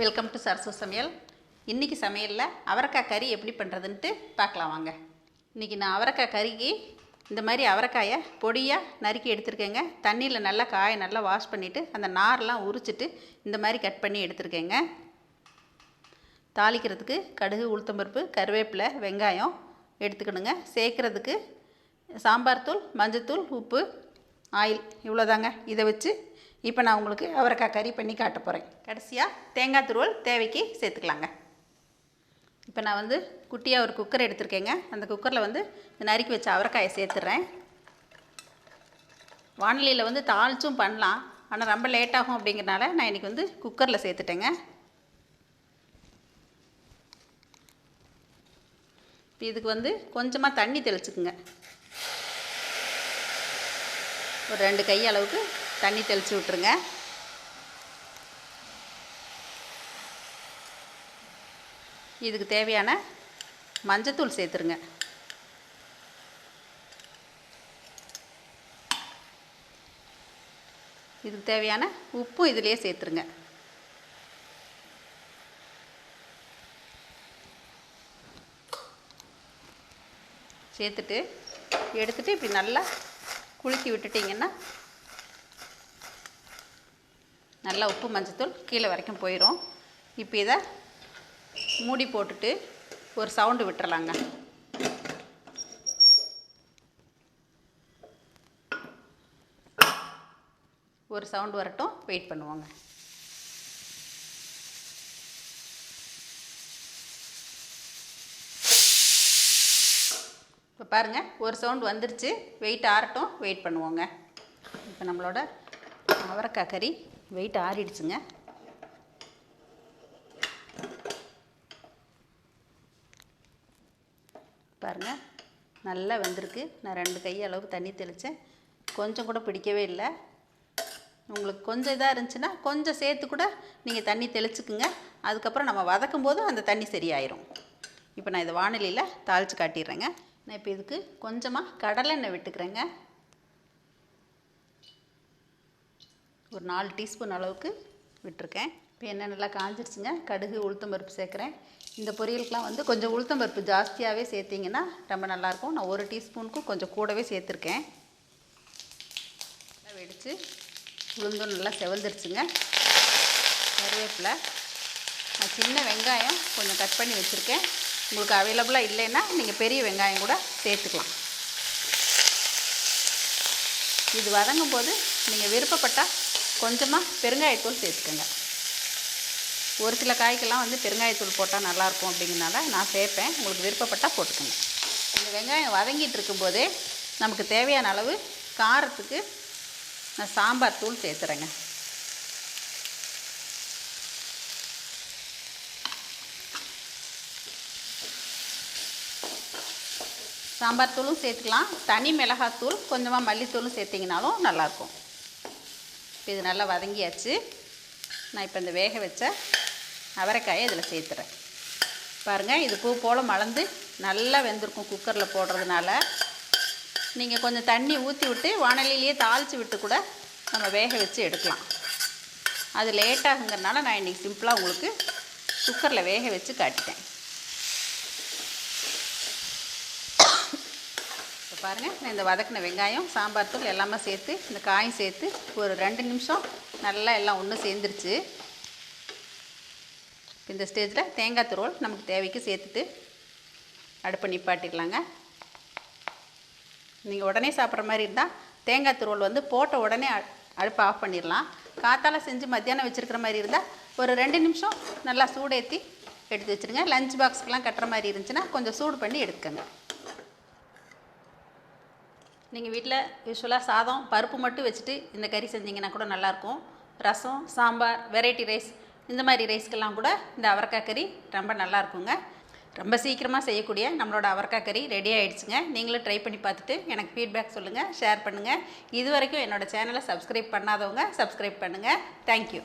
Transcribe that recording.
Welcome to Sarasu சமையல் இன்றைக்கி சமையலில் அவரைக்காய் கறி எப்படி பண்ணுறதுன்ட்டு பார்க்கலாம் வாங்க. இன்றைக்கி நான் அவரைக்காய் கறிக்கு இந்த மாதிரி அவரைக்காயை பொடியாக நறுக்கி எடுத்துருக்கேங்க. தண்ணியில் நல்லா காயை நல்லா வாஷ் பண்ணிவிட்டு அந்த நார்லாம் உரிச்சிட்டு இந்த மாதிரி கட் பண்ணி எடுத்துருக்கேங்க. தாளிக்கிறதுக்கு கடுகு உளுத்தம்பருப்பு கருவேப்பிலை வெங்காயம் எடுத்துக்கணுங்க. சேர்க்குறதுக்கு சாம்பார் தூள் மஞ்சத்தூள் உப்பு ஆயில் இவ்வளோதாங்க இதை வச்சு இப்போ நான் உங்களுக்கு அவரைக்காய் கறி பண்ணி காட்ட போகிறேன் கடைசியாக தேங்காய் துருவல் தேவைக்கு சேர்த்துக்கலாங்க. இப்போ நான் வந்து குட்டியாக ஒரு குக்கர் எடுத்திருக்கேங்க. அந்த குக்கரில் வந்து இந்த நறுக்கி வச்ச அவரைக்காயை சேர்த்துட்றேன் வானிலையில் வந்து தாளிச்சும் பண்ணலாம். ஆனால் ரொம்ப லேட் ஆகும் அப்படிங்கிறனால நான் இன்றைக்கி வந்து குக்கரில் சேர்த்துட்டேங்க. இப்போ இதுக்கு வந்து கொஞ்சமாக தண்ணி தெளிச்சுக்குங்க. ஒரு ரெண்டு கை அளவுக்கு தண்ணி தெளித்து விட்ருங்க இதுக்கு தேவையான மஞ்சத்தூள் சேர்த்துருங்க. இதுக்கு தேவையான உப்பும் இதிலேயே சேர்த்துருங்க. சேர்த்துட்டு எடுத்துகிட்டு இப்படி நல்லா குலுக்கி விட்டுட்டிங்கன்னா நல்லா உப்பு மஞ்சத்தூள் கீழே வரைக்கும் போயிடும் இப்போ இதை மூடி போட்டுட்டு ஒரு சவுண்டு விட்டுறலாங்க. ஒரு சவுண்டு வரட்டும் வெயிட் பண்ணுவோங்க. இப்போ பாருங்கள் ஒரு சவுண்டு வந்துருச்சு. வெயிட் ஆறட்டும் வெயிட் பண்ணுவோங்க. இப்போ நம்மளோட அவரைக்காய் கறி வெயிட் ஆறிடுச்சுங்க. பாருங்கள் நல்லா வெந்திருக்கு. நான் ரெண்டு கை அளவுக்கு தண்ணி தெளித்தேன் கொஞ்சம் கூட பிடிக்கவே இல்லை. உங்களுக்கு கொஞ்சம் இதாக இருந்துச்சுன்னா கொஞ்சம் சேர்த்து கூட நீங்கள் தண்ணி தெளிச்சுக்குங்க. அதுக்கப்புறம் நம்ம வதக்கும் போது அந்த தண்ணி சரியாயிரும். இப்போ நான் இதை வானிலையில் தாளித்து காட்டிடுறேங்க. நான் இப்போ இதுக்கு கொஞ்சமாக கடலெண்ணெய் விட்டுக்கிறேங்க. ஒரு நாலு டீஸ்பூன் அளவுக்கு விட்டுருக்கேன். இப்போ எண்ணெய் நல்லா காஞ்சிருச்சுங்க. கடுகு உளுத்தம்பருப்பு சேர்க்குறேன். இந்த பொரியலுக்கெலாம் வந்து கொஞ்சம் உளுத்தம்பருப்பு ஜாஸ்தியாகவே சேர்த்திங்கன்னா ரொம்ப நல்லாயிருக்கும். நான் ஒரு டீஸ்பூனுக்கும் கொஞ்சம் கூடவே சேர்த்துருக்கேன். நல்லா வெடித்து உளுந்தும் நல்லா செவந்துருச்சுங்க. கருவேப்பிலை. நான் சின்ன வெங்காயம் கொஞ்சம் கட் பண்ணி வச்சுருக்கேன். உங்களுக்கு அவைலபிளாக இல்லைன்னா நீங்கள் பெரிய வெங்காயம் கூட சேர்த்துக்கலாம். இது வதங்கும் போது நீங்கள் விருப்பப்பட்டால் கொஞ்சமாக பெருங்காயத்தூள் சேர்த்துக்கோங்க. ஒரு சில காய்க்கெல்லாம் வந்து பெருங்காயத்தூள் போட்டால் நல்லாயிருக்கும் அப்படிங்கிறனால நான் சேர்ப்பேன். உங்களுக்கு விருப்பப்பட்டால் போட்டுக்கோங்க. இந்த வெங்காயம் வதங்கிட்டு இருக்கும்போதே நமக்கு தேவையான அளவு காரத்துக்கு நான் சாம்பார் தூள் சேர்த்துறேங்க. சாம்பார் தூளும் சேர்த்துக்கலாம். தனி மிளகாத்தூள் கொஞ்சமாக மல்லித்தூளும் சேர்த்திங்கனாலும் நல்லாயிருக்கும் இப்போ இது நல்லா வதங்கியாச்சு. நான் இப்போ இந்த வேக வச்ச அவரைக்காயை இதில் சேர்த்துறேன். பாருங்கள் இது பூ போல் மலர்ந்து நல்லா வெந்திருக்கும் குக்கரில் போடுறதுனால. நீங்கள் கொஞ்சம் தண்ணி ஊற்றி விட்டு வானலிலேயே தாளித்து விட்டு கூட நம்ம வேக வச்சு எடுக்கலாம். அது லேட்டாகுங்கிறனால நான் இன்றைக்கி சிம்பிளாக உங்களுக்கு குக்கரில் வேக வச்சு காட்டிட்டேன். பாருங்கள் நான் இந்த வதக்கின வெங்காயம் சாம்பார் தூள் எல்லாமே சேர்த்து இந்த காயும் சேர்த்து ஒரு ரெண்டு நிமிஷம் நல்லா எல்லாம் ஒன்று சேர்ந்துருச்சு. இந்த ஸ்டேஜில் தேங்காய் துருவல் நமக்கு தேவைக்கு சேர்த்துட்டு அடுப்பை நிப்பாட்டிடலாங்க. நீங்கள் உடனே சாப்பிட்ற மாதிரி இருந்தால் தேங்காய் துருவல் வந்து போட்ட உடனே அடுப்பை ஆஃப் பண்ணிடலாம். காத்தால் செஞ்சு மத்தியானம் வச்சுருக்கிற மாதிரி இருந்தால் ஒரு ரெண்டு நிமிஷம் நல்லா சூடேற்றி எடுத்து வச்சுருங்க. லஞ்ச் பாக்ஸ்க்கெலாம் கட்டுற மாதிரி இருந்துச்சுன்னா கொஞ்சம் சூடு பண்ணி எடுத்துக்கங்க. நீங்கள் வீட்டில் யூஸ்வலாக சாதம் பருப்பு மட்டும் வச்சுட்டு இந்த கறி செஞ்சிங்கன்னா கூட நல்லாயிருக்கும். ரசம் சாம்பார் வெரைட்டி ரைஸ் இந்த மாதிரி ரைஸ்க்கெல்லாம் கூட இந்த அவரைக்காய் கறி ரொம்ப நல்லா இருக்குங்க ரொம்ப சீக்கிரமாக செய்யக்கூடிய நம்மளோட அவரைக்காய் கறி ரெடி ஆகிடுச்சுங்க நீங்களும் ட்ரை பண்ணி பார்த்துட்டு எனக்கு ஃபீட்பேக் சொல்லுங்கள் ஷேர் பண்ணுங்கள் இது வரைக்கும் என்னோடய சேனலை சப்ஸ்கிரைப் பண்ணாதவங்க சப்ஸ்கிரைப் பண்ணுங்கள் தேங்க்யூ